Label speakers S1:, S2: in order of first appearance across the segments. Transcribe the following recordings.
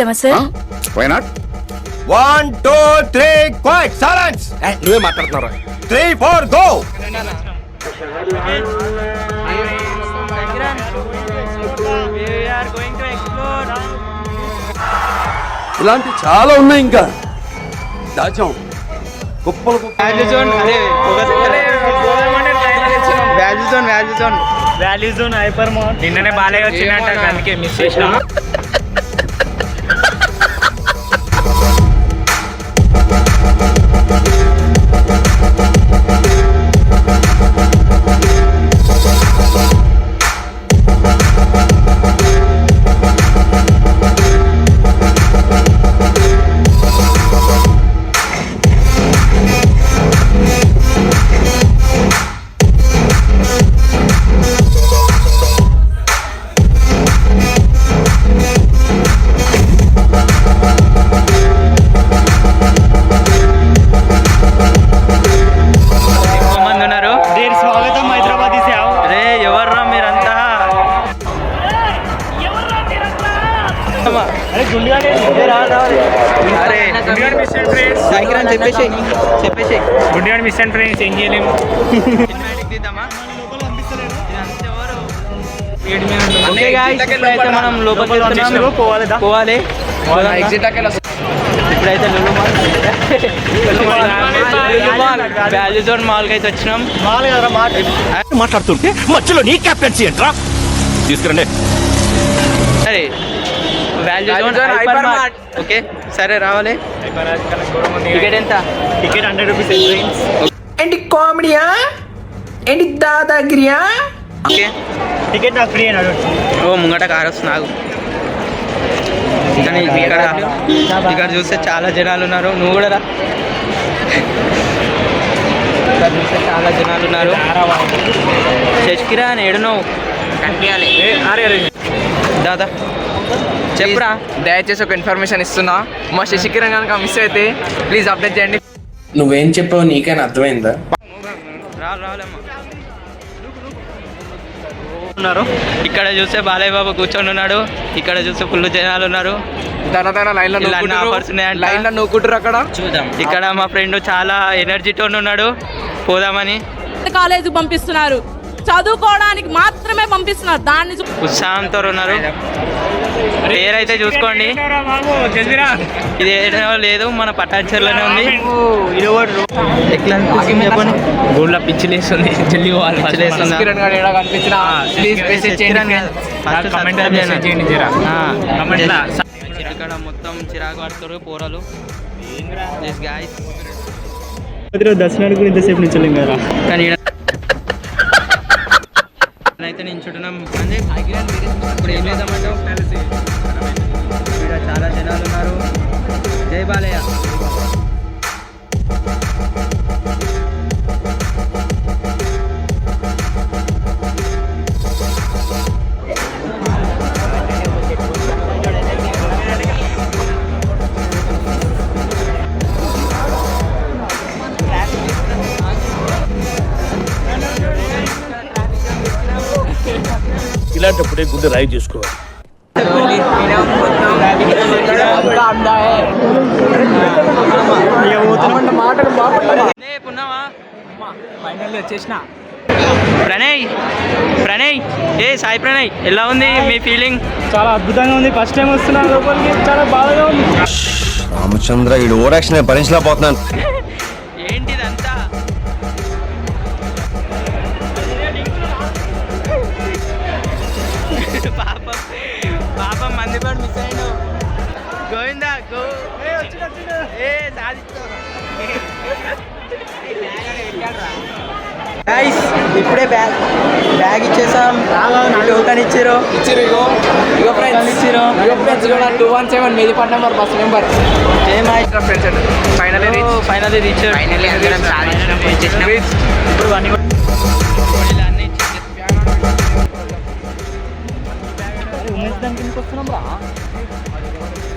S1: చేద్దామా sir
S2: why not
S3: one two three quiet silence
S2: నువ్వే మాట్లాడుతున్నారా
S3: త్రీ ఫోర్ గో
S2: ఇలాంటి చాలా ఉన్నాయి ఇంకా. దాచాం కుప్పలు కుప్పలు.
S4: Value zone value zone
S5: value zone hyper mall నిన్ననే బాలయ్య వచ్చిందంట అందుకే మిస్ చేసిన. అండ్ ఫ్రెండ్స్ ఏం చేయలేము.
S4: మనం లోపలికి
S5: లోపల పోవాలి
S4: ఇప్పుడైతే లులు మాల్. వాల్యూ జోన్ మాల్కి అయితే వచ్చినాం.
S5: మాల్
S3: మాట్లాడుతుంటే మధ్యలో నీ కెప్టెన్సీ ఏంట్రా? తీసుకురండి.
S4: సరే value zone hyper mart okay సరే రావాలి. టికెట్ ఎంత?
S5: టికెట్ హండ్రెడ్ రూపీస్
S6: కామెడీయా ఏంటి దాదాగిరియా
S4: ఓకే
S5: టికెట్ నాకు ఫ్రీ అని
S4: ఓ ముంగట కార్ వస్తుంది ఆగు కానీ ఇక్కడ ఇక్కడ చూస్తే చాలా జనాలు ఉన్నారు నువ్వు కూడా రా ఇక్కడ చూస్తే చాలా జనాలు ఉన్నారు శశికిరా ఏడు నువ్వు
S5: అరే అరే
S4: దాదా చెప్పురా
S7: దయచేసి ఒక ఇన్ఫర్మేషన్ ఇస్తున్నా మా శశికిరణ్ కనుక మిస్ అయితే ప్లీజ్ అప్డేట్ చేయండి
S6: నువ్వేం చెప్పావు? నీకైనా అర్థమైందా?
S4: ఉన్నారు. ఇక్కడ చూస్తే బాలయ్య బాబు కూర్చొని ఉన్నాడు ఇక్కడ చూస్తే ఫుల్ జనాలు ఉన్నారు.
S7: తన తన లైన్లో
S4: ఇలా అన్ని offers ఉన్నాయంట.
S7: లైన్లో నూకుంటారు అక్కడ?
S4: చూద్దాం. ఇక్కడ మా ఫ్రెండ్ చాలా ఎనర్జీతో ఉన్నాడు. పోదామని.
S8: కాలేజ్ పంపిస్తున్నారు. చదువుకోవడానికి మాత్రమే పంపిస్తున్నారు. దాన్ని
S4: ఉత్సాహంతో ఉన్నారు. పేరైతే చూసుకోండి.
S5: బాబు జల్దిరా.
S4: ఇది ఏదో లేదు మన పటాచర్లోనే ఉంది. ఎట్లా అనిపిస్తుంది చెప్పండి
S5: పిచ్చిలేస్తుంది జల్దీ పోవాలి
S4: పిచ్చిలేస్తుందా?
S7: శశికిరణ్ గారు ఏడా కనిపించిన ప్లీజ్ మెసేజ్ చేయండి
S4: ఫస్ట్
S5: కమెంట్
S4: subscribe
S5: మెసేజ్ చేయండి జరా.
S4: ఆ,
S5: కమెంట్ లా.
S4: ఇక్కడ మొత్తం చిరాకు పడుతారు పోరలు. దిస్ గాయస్
S5: దర్శనానికి కూడా ఇంతసేపు నుంచి కదా.
S4: కానీ అయితే నేను చుట్టడం అంటే ఇప్పుడు ఏం చేద్దామంటావు ఇక్కడ చాలా జనాలు ఉన్నారు. జై బాలయ్య.
S3: ఇలాంటప్పుడే గుండె రాయి చేసుకోవాలి.
S4: ఏ, పున్నావా
S5: ఫైనల్ వచ్చేసిన.
S4: ప్రణయ్ ప్రణయ్ ఏ సాయి ప్రణయ్ ఎలా ఉంది మీ ఫీలింగ్
S5: చాలా అద్భుతంగా ఉంది. ఫస్ట్ టైం వస్తున్నా లోపలికి. చాలా బాగా ఉంది.
S3: రామచంద్ర ఈ ఓవర్ యాక్షన్ భరించలేకపోతున్నాను.
S4: గైస్ ఇప్పుడే బ్యాగ్ బ్యాగ్ ఇచ్చేసాం. టోకన్ ఇచ్చారు
S7: ఇచ్చిరు ఇగో. ఇగో ఫ్రెండ్స్
S4: ఇచ్చిరు
S7: ఇగో ఫ్రెండ్స్ కూడా టూ వన్ సెవెన్ మెదిపట్ number bus number
S4: జయమాయ్
S7: friends final
S4: final reach
S7: finally అందరం సాధించినాం
S5: ఇప్పుడు అన్ని.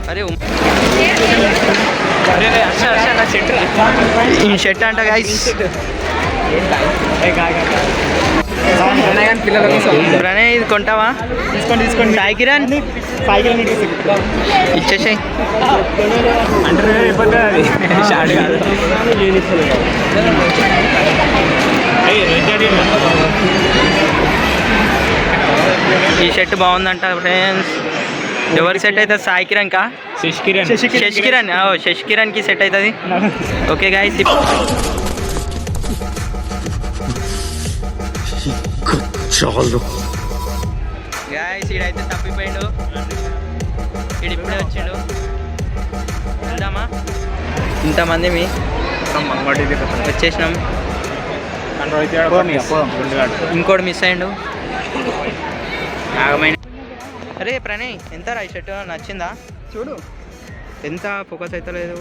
S4: అరే. ఈ షర్ట్ అంట
S5: కాయ
S4: ప్రణయ్ ఇది కొంటావా
S5: తీసుకోండి తీసుకోండి
S4: సాయి కిరణ్
S5: సాయి కిరణ్
S4: ఇచ్చేసాయి.
S5: జరీ.
S4: ఈ షర్ట్ బాగుందంట ఫ్రెండ్స్ ఎవరికి సెట్ అవుతుంది సాయి కిరణ్ కా?
S5: శశి కిరణ్.
S4: శశి కిరణ్. ఓ శశి కిరణ్కి సెట్ అవుతుంది. ఓకే గాయస్
S2: చాలు.
S4: గాయస్ ఈడైతే తప్పిపోయిండు. ఈడు ఇప్పుడే వచ్చిండు. వెళ్దామా? ఇంతమంది మీ వచ్చేసినాం. ఇంకోటి మిస్ అయ్యిండు. ఆగమైన అరే ప్రణయ్ ఎంత రా ఈ షర్ట్? నచ్చిందా? చూడు. ఎంత ఫోకస్ అవుతలేదు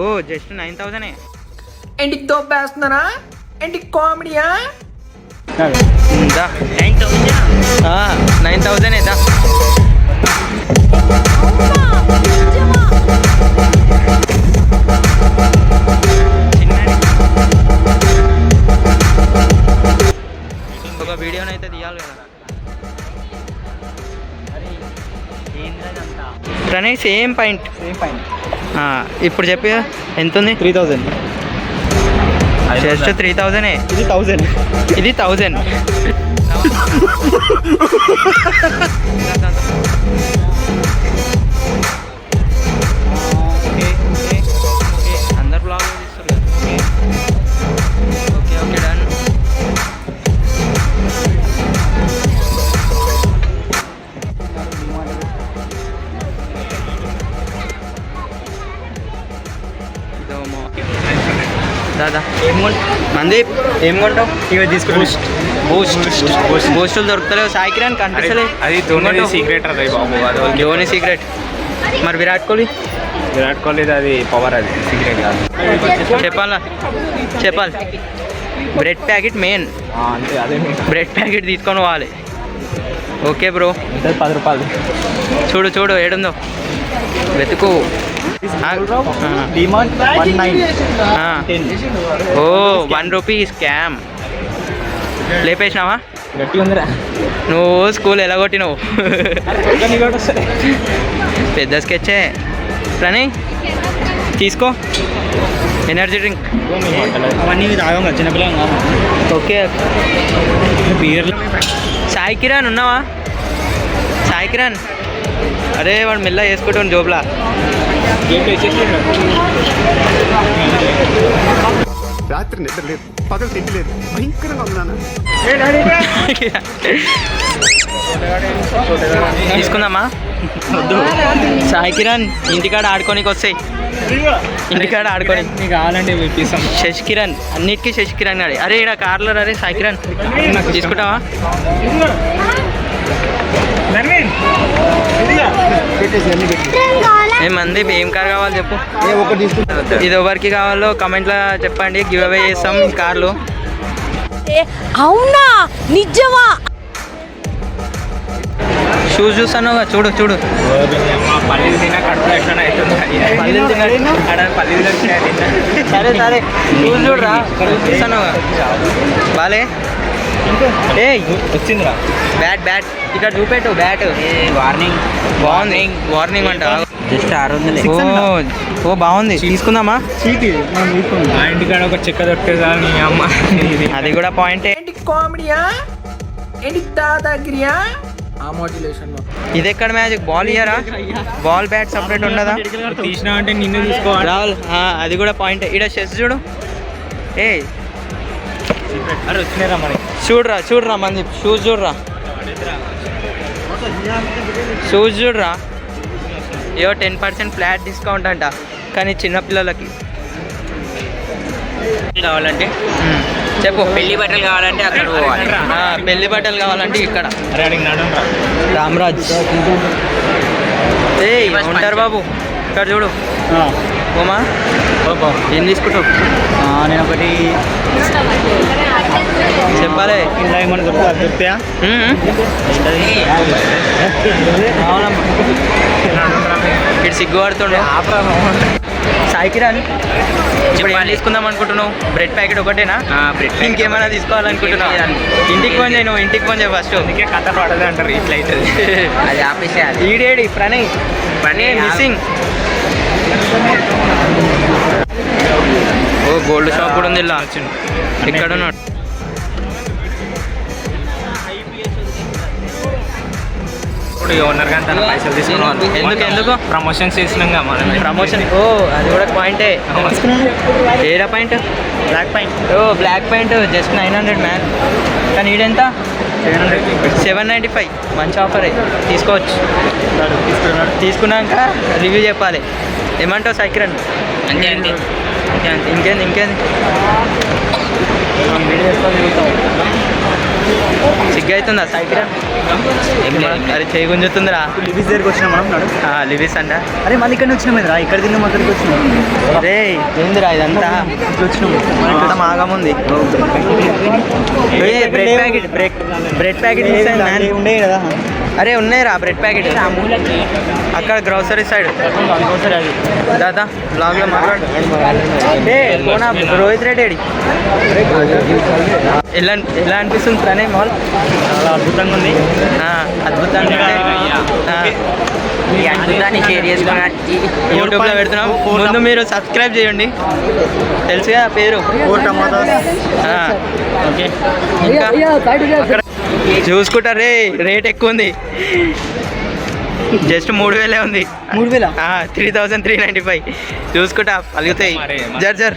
S4: ఓ జస్ట్ నైన్ థౌజండే
S6: ఏంటి తోపేస్తున్నారా ఏంటి కామెడీయా?
S4: నైన్ థౌజండ్ నైన్ థౌజండ్ ఏదా ఒక వీడియోనైతే తీయాలి కదా Pranay same point
S5: same point
S4: ఇప్పుడు చెప్పి ఎంత ఉంది?
S5: త్రీ థౌజండ్
S4: జస్ట్ త్రీ థౌజండే
S5: ఇది థౌజండ్
S4: ఇది థౌజండ్ దాదా. ఏం మందీప్ ఏం కొంటావు?
S5: ఇవి తీసుకుని
S4: బూస్ట్ బూస్టులు దొరుకుతలేవు. సాయి కిరణ్ కనిపిస్తలే.
S5: అది ధోని సీక్రెట్ అది బాబు అది
S4: ధోని సీక్రెట్ మరి విరాట్ కోహ్లీ?
S5: విరాట్ కోహ్లీ అది పవర్ అది సీక్రెట్ కాదు
S4: చెప్పాలా? చెప్పాలి. బ్రెడ్ ప్యాకెట్ మెయిన్
S5: అంతే అదే
S4: బ్రెడ్ ప్యాకెట్ తీసుకొని పోవాలి. ఓకే బ్రో
S5: పది రూపాయలు.
S4: చూడు చూడు ఏడుందో. వెతుకు. ఓ వన్ రూపీ స్కామ్ లేపేసినావా? నువ్వు స్కూల్ ఎలా
S5: వస్తుంది
S4: పెద్ద స్కెచ్చే. ప్రణయ్ తీసుకో. Energy drink.
S5: అవన్నీ తాగం కాదు.
S4: ఓకే. సాయి కిరణ్ ఉన్నావా? సాయి కిరణ్. అరే వాడు మెల్ల వేసుకుంటాను జోబ్లా.
S2: రాత్రి నిద్ర లేదు పగలు తిండి లేదు భయంకరంగా ఉన్నాను
S4: తీసుకుందామా? సాయి కిరణ్ ఇంటికాడ ఆడుకోనికి వస్తాయి ఇంటికాడ ఆడుకొని.
S5: నీకు కావాలంటే
S4: శశి కిరణ్ అన్నిటికీ శశి కిరణ్ గాడి అరే ఇక్కడ కార్లో అరే సాయి కిరణ్. తీసుకుంటావా? ఏ మంది ఏం కార్ కావాలి చెప్పు? ఇది ఎవరికి కావాలో కమెంట్లో చెప్పండి. గివ్ అవే చేస్తాం కార్లు.
S8: అవునా? నిజమా?
S4: షూస్ చూస్తాను చూడు చూడు. సరే సరే. షూస్ చూడరా? చూస్తాను బాలే? ఏ
S5: వచ్చిందిరా.
S4: బ్యాట్ బ్యాట్ ఇక్కడ చూపెట్టు బ్యాట్
S5: వార్నింగ్
S4: బాగుంది వార్నింగ్ అంట.
S5: జస్ట్ ఆరు వందలు.
S4: ఓ ఓ బాగుంది. తీసుకుందామా?
S5: మా ఇంటికాడ ఒక చెక్క దొరికేదా నీ అమ్మ. ఇది.
S4: అది కూడా పాయింటే.
S6: ఏంటి కామెడీయా ఏంటి దాదాగిరియా ఆ మోటివేషన్
S4: ఇది ఎక్కడ మ్యాజిక్? బాల్ ఇయ్యరా బాల్ బ్యాట్ సపరేట్ ఉండదా?
S5: తీసినా అంటే నిన్ను తీసుకోవాలి
S4: రాహుల్ ఆ, అది కూడా పాయింట్. ఇక్కడ చెస్ చూడు. ఏ చూడరా చూడరా మంది షూస్ చూడరా. షూస్ చూడరా. ఏవో టెన్ పర్సెంట్ ఫ్లాట్ డిస్కౌంట్ అంట కానీ చిన్నపిల్లలకి
S5: కావాలంటే.
S4: చెప్పు
S7: పెళ్ళి బట్టలు కావాలంటే అక్కడ పోవాలి.
S4: ఆ, పెళ్ళి బట్టలు కావాలంటే ఇక్కడ. రామ్రాజ్. ఏయ్ ఉంటారు బాబు? ఇక్కడ చూడు. ఓమా ఏం తీసుకుంటావు?
S5: నేను ఒకటి
S4: చెప్పాలి. అవునమ్మా. సిగ్గుపడుతుండు. సాయి కిరణ్ ఇప్పుడు ఏం తీసుకుందాం అనుకుంటున్నావు? బ్రెడ్ ప్యాకెట్ ఒకటేనా?
S5: బ్రెడ్
S4: ఇంకేమైనా తీసుకోవాలనుకుంటున్నావు? ఇంటికి ఫోన్ చేయి నువ్వు ఇంటికి ఫోన్ చేయి ఫస్ట్.
S5: అందుకే కథ పడదు అంటారు ఇట్లా అవుతుంది.
S7: అది ఆపేసేయాలి.
S4: ఈడేడి ప్రణయ్. ప్రణయ్ మిస్సింగ్. ఓ గోల్డ్ షాప్ కూడా ఉంది ఇలా. ఇక్కడ ఉన్నాడు
S5: ఇప్పుడు ఓనర్ గాని తన పైసలు తీసుకున్నాం
S4: ఎందుకు? ఎందుకు?
S5: ప్రమోషన్స్ చేసినాం మనం
S4: ప్రమోషన్ ఓ అది కూడా పాయింటే ఏడా పాయింట్
S5: బ్లాక్ పాయింట్
S4: ఓ block point just nine hundred man కానీ ఈడెంత సెవెన్ నైంటీ ఫైవ్ మంచి ఆఫర్ తీసుకోవచ్చు. తీసుకున్నాక రివ్యూ చెప్పాలి. ఏమంటావు సైకిరన్?
S7: అంతే అంతే.
S4: ఇంకేంది ఇంకేంది వీడియో సిగ్గు అవుతుందా సైకిరన్ అరే చేయి గుంజుతుందిరా.
S2: లివిస్ దగ్గరికి వచ్చినా మనం
S4: లివిస్ అంట.
S2: అరే మళ్ళీ ఇక్కడ వచ్చినాం రా ఇక్కడ తిన్నాం అక్కడికి వచ్చినాం.
S4: రే ఏందిరా ఇదంతా?
S2: వచ్చినాం.
S4: ఇక్కడ మాగముంది bread packet. Bread bread packet
S2: ఉండే కదా.
S4: అరే ఉన్నాయిరా బ్రెడ్ ప్యాకెట్. అక్కడ గ్రోసరీ సైడ్. దాదా బ్లాగ్లో మాట్లాడు రోహిత్ రెడ్డి? ఎలా ఎలా అనిపిస్తుంది ప్రణయ్ మాల్?
S5: చాలా అద్భుతంగా ఉంది.
S4: ఆ, అద్భుతంగా అంటే, ఆ,
S7: ఈ అద్భుతాన్ని షేర్ చేసుకోవడానికి
S4: యూట్యూబ్లో పెడుతున్నాం. ముందు మీరు సబ్స్క్రైబ్ చేయండి. తెలుసుగా పేరు?
S5: ఓకే.
S4: ఇంకా? అక్కడ చూసుకుంటా రే రేట్ ఎక్కువ ఉంది జస్ట్ మూడు వేలే ఉంది.
S2: మూడు వేల?
S4: Three thousand three ninety five చూసుకుంటా పలుగుతాయి జర్ జర్.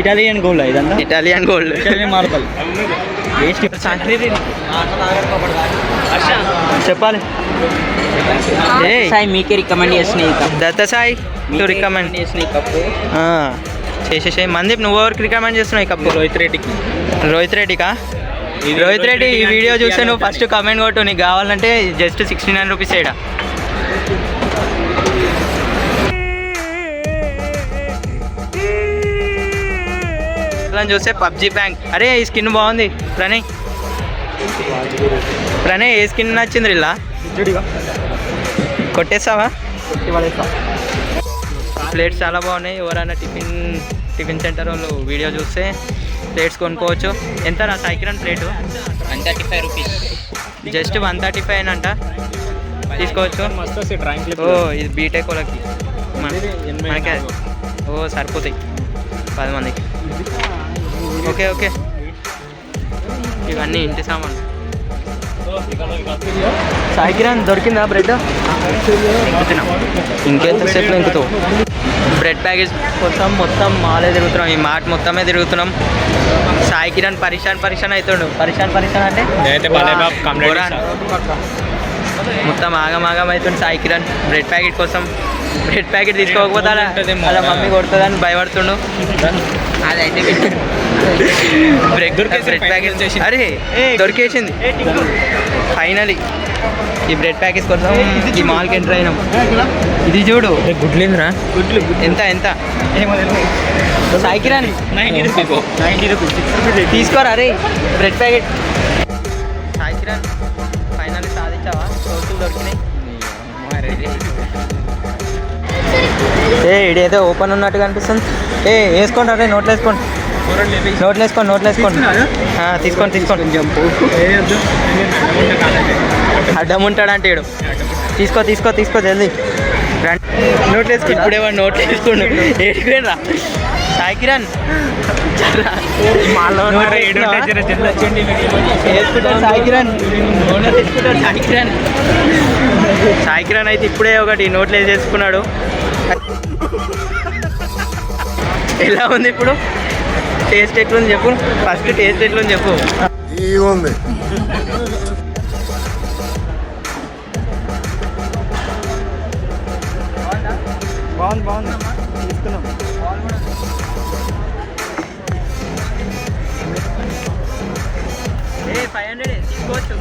S2: ఇటాలియన్ గోల్డ్ ఇదంతా?
S4: Italian gold.
S2: మార్బల్.
S4: చెప్పాలి. ఏ.
S7: సాయి మీకే రికమెండ్ చేసిన
S4: దత్త సాయి టు రికమెండ్
S7: చేసిన ఈ కప్పు.
S4: చేసేసే మందీప్ నువ్వు ఎవరికి రికమెండ్ చేస్తున్నావు ఈ కప్పు?
S5: రోహిత్ రెడ్డికి.
S4: రోహిత్ రెడ్డికా? రోహిత్ రెడ్డి ఈ వీడియో చూస్తే నువ్వు ఫస్ట్ కామెంట్ కొట్టు నీకు కావాలంటే జస్ట్ సిక్స్టీ నైన్ రూపీస్ ఏడా చూస్తే పబ్జి బ్యాంక్ అరే ఈ స్కిన్ బాగుంది. ప్రణయ్. ప్రణయ్ ఏ స్కిన్ నచ్చింది ఇలా? కొట్టేస్తావా? ప్లేట్స్ చాలా బాగున్నాయి. ఎవరైనా టిఫిన్ టిఫిన్ సెంటర్ వాళ్ళు వీడియో చూస్తే ప్లేట్స్ కొనుక్కోవచ్చు. ఎంత రా Saikiran plate?
S7: One thirty five rupees.
S4: Just one thirty five అంట. తీసుకోవచ్చు. ఓ ఇది బీటెక్ వాళ్ళకి. మన- మనకి. ఓ సరిపోతాయి. పది మందికి. Okay okay. ఇవన్నీ ఇంటి సామాన్ సాయికిరణ్ దొరికిందా బ్రెడ్? ఇంకెంత ఇంకుతావు బ్రెడ్ ప్యాకెట్ కోసం మొత్తం మాలే తిరుగుతున్నాం. ఈ మాట మొత్తమే తిరుగుతున్నాం. సాయి కిరణ్ పరిశాన్ పరిశాన్ అవుతుండు. పరిశాన్ పరిశాన్ అంటే. మొత్తం ఆగం ఆగం అవుతుంది సాయి కిరణ్ బ్రెడ్ ప్యాకెట్ కోసం. బ్రెడ్ ప్యాకెట్ తీసుకోకపోతే. అలా మమ్మీ కొడుతుందని భయపడుతుండు.
S7: అదైతే
S4: బ్రెడ్
S5: దొరికేసింది,
S4: బ్రెడ్ ప్యాకెట్. అరే దొరికేసింది. ఫైనలీ ఈ బ్రెడ్ ప్యాకెట్ కోసం ఈ మాల్కి ఎంటర్ అయినాం. ఇది చూడు.
S5: గుడ్లేంద్రా
S4: ఎంత ఎంత? Sai Kiran.
S5: Ninety rupees. Ninety rupees.
S4: తీసుకోరా రే bread packet. Sai Kiran final సాధించావా? రోజులు దొరికినాయి. ఏ ఇడేదో ఓపెన్ ఉన్నట్టుగా అనిపిస్తుంది. ఏ వేసుకోండి అరే నోట్లు వేసుకోండి. నోట్లు వేసుకోండి నోట్లు వేసుకోండి తీసుకోండి తీసుకోండి. అడ్డం ఉంటాడంటే ఈడు. తీసుకో తీసుకో తీసుకో జల్దీ. నోట్లు వేసుకో ఇప్పుడే వాడు నోట్లు వేసుకోండు ఏడుకుని రా సాయి కిరణ్ సాయి కిరణ్ సాయి కిరణ్ సాయి కిరణ్ అయితే ఇప్పుడే ఒకటి నోట్లు వేసేసుకున్నాడు ఎలా ఉంది ఇప్పుడు? టేస్ట్ ఎట్లుంది చెప్పు? ఫస్ట్ టేస్ట్ ఎట్లుంది చెప్పు.
S1: ఉంది
S2: బాగుంది బాగుంది. తీసుకున్నాం.
S4: ఏ ఫైవ్ హండ్రెడ్ తీసుకోవచ్చు.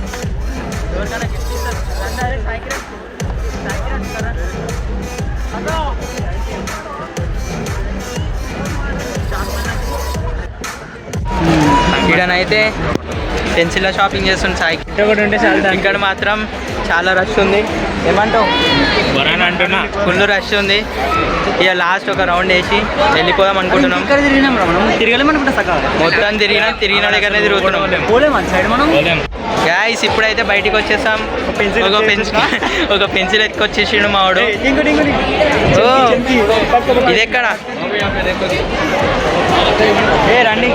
S4: ఎవరికైనా ఈడనైతే పెన్సిల్ షాపింగ్ చేస్తుంది సాయి.
S5: ఒకటి ఉంటే చాలా
S4: ఇక్కడ మాత్రం చాలా రష్ ఉంది. ఏమంటావు?
S5: వరాన్ అంటున్నా.
S4: ఫుల్ రష్ ఉంది. ఇక లాస్ట్ ఒక రౌండ్ వేసి వెళ్ళిపోదాం అనుకుంటున్నాం.
S5: తిరిగినాం రా మనం. తిరగలేమనుకుంటా సకా
S4: మొత్తం తిరిగినా తిరిగిన దగ్గరనే తిరుగుతున్నాం.
S5: పోలేం. మన సైడ్ మనం.
S4: గాయస్ ఇప్పుడైతే బయటికి వచ్చేసాం. ఒక పెన్సిల్ ఒక పెన్సిల్ ఎత్తుకొచ్చేసిండు మా వాడు. ఇది ఎక్కడ? ఏ రండి.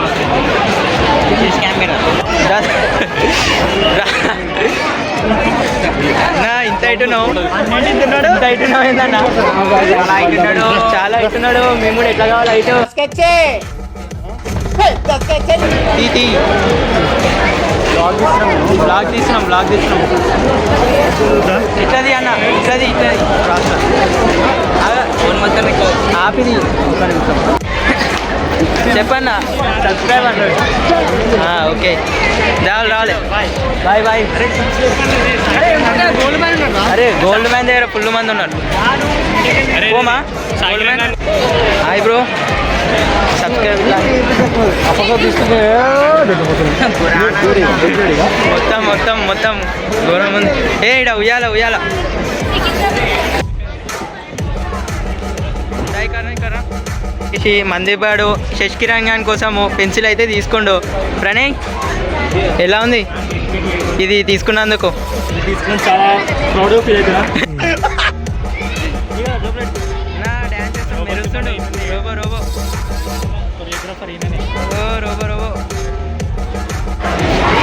S4: రా. రా. నా ఇంత ఇటున్నావు ఇంత ఇటున్నావు ఏందన్నా చాలా ఇటున్నాడు మేము కూడా ఎట్లా కావాలి ఇటు తీ, తీ. బ్లాగ్ తీస్తున్నాం బ్లాగ్ తీస్తున్నాం ఇట్లది అన్న ఇట్లది ఇట్లది ఆపిది ఒక్క నిమిషం చెప్పన్న? సబ్స్క్రైబ్ అన్న ఓకే. రావాలి రావాలి. Bye bye. అరే గోల్డ్ మ్యాన్ దగ్గర ఫుల్ మంది ఉన్నారు. పోమా? Hi bro. సబ్స్క్రైబ్ మొత్తం మొత్తం మొత్తం. ఘోరం ఉంది. ఏ ఇడ ఉయ్యాల ఉయ్యాల. ఈ మందిపాడు శశికిరంగాన్ కోసము పెన్సిల్ అయితే తీసుకోండు. ప్రణయ్ ఎలా ఉంది? ఇది తీసుకున్నందుకు.
S5: తీసుకుని చాలా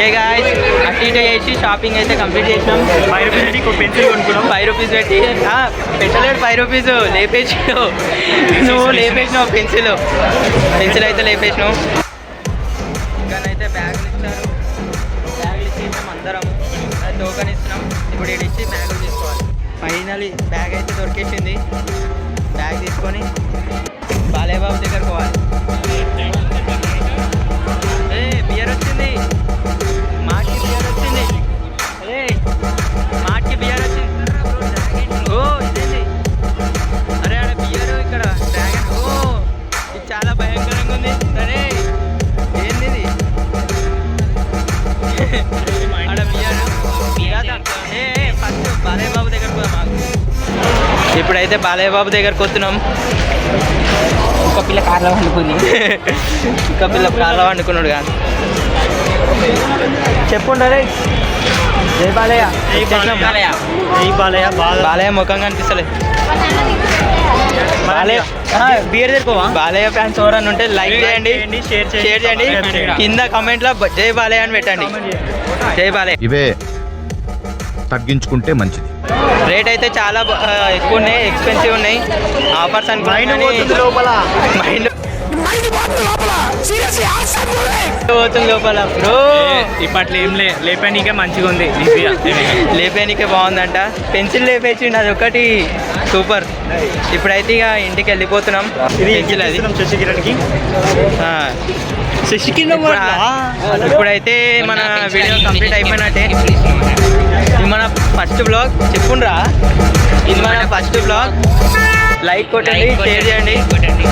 S4: ఓకే గాయస్ అటు ఇటు చేసి షాపింగ్ అయితే కంప్లీట్ చేసినాం.
S5: ఫైవ్ రూపీస్ పెట్టి ఒక పెన్సిల్ కొనుక్కున్నాం.
S4: ఫైవ్ రూపీస్ పెట్టి పెట్టలేడు ఫైవ్ రూపీస్ లేపేసినావు. నువ్వు లేపేసినావు పెన్సిల్ పెన్సిల్ అయితే లేపేసినావు. ఇంకానైతే బ్యాగులు ఇచ్చారు. బ్యాగులు ఇచ్చి ఇచ్చాం అందరం అది టోకన్ ఇస్తున్నాం. ఇప్పుడు ఇచ్చి బ్యాగులు తీసుకోవాలి. ఫైనలీ బ్యాగ్ అయితే దొరికేసింది. బ్యాగ్ తీసుకొని బాలేబాబు దగ్గర పోవాలి. ఇప్పుడైతే బాలయ్య బాబు దగ్గరకు వస్తున్నాం.
S5: ఒక పిల్ల కార్లో వండుకుంది.
S4: ఇంకా పిల్ల కార్లో వండుకున్నాడు కాదు. చెప్పుండరే జై బాలయ్య.
S5: బాలయ్య.
S4: బాలయ్య. ముఖం కనిపిస్తలే. బాలయ్య
S5: బియర్ తెరుకోవా
S4: బాలయ్య ఫ్యాన్స్ ఎవరన్నా ఉంటే లైక్ చేయండి.
S5: షేర్
S4: చేయండి కింద కామెంట్లో జై బాలయ్య అని పెట్టండి. జై బాలయ్య.
S1: ఇవే తగ్గించుకుంటే మంచిది.
S4: రేట్ అయితే చాలా ఎక్కువ ఉన్నాయి ఎక్స్పెన్సివ్ ఉన్నాయి. ఆఫర్స్ అనుకుంటే
S5: లోపల.
S4: మైండ్ పోతుంది లోపల. బ్రో
S5: ఇప్పట్లో ఏం లే లేపానికే మంచిగా ఉంది
S4: లేపేనికే బాగుందంట. పెన్సిల్ లేపేసిండు అది ఒకటి. సూపర్. ఇప్పుడైతే ఇక ఇంటికి వెళ్ళిపోతున్నాం.
S5: శశికిరణ్కి. శశికిరణ్
S4: ఇప్పుడైతే మన వీడియో కంప్లీట్ అయిపోయినట్టే. ఇది మన ఫస్ట్ బ్లాగ్ చెప్పుండ్రా? ఇది మన ఫస్ట్ బ్లాగ్ లైక్ కొట్టండి షేర్ చేయండి. కొట్టండి.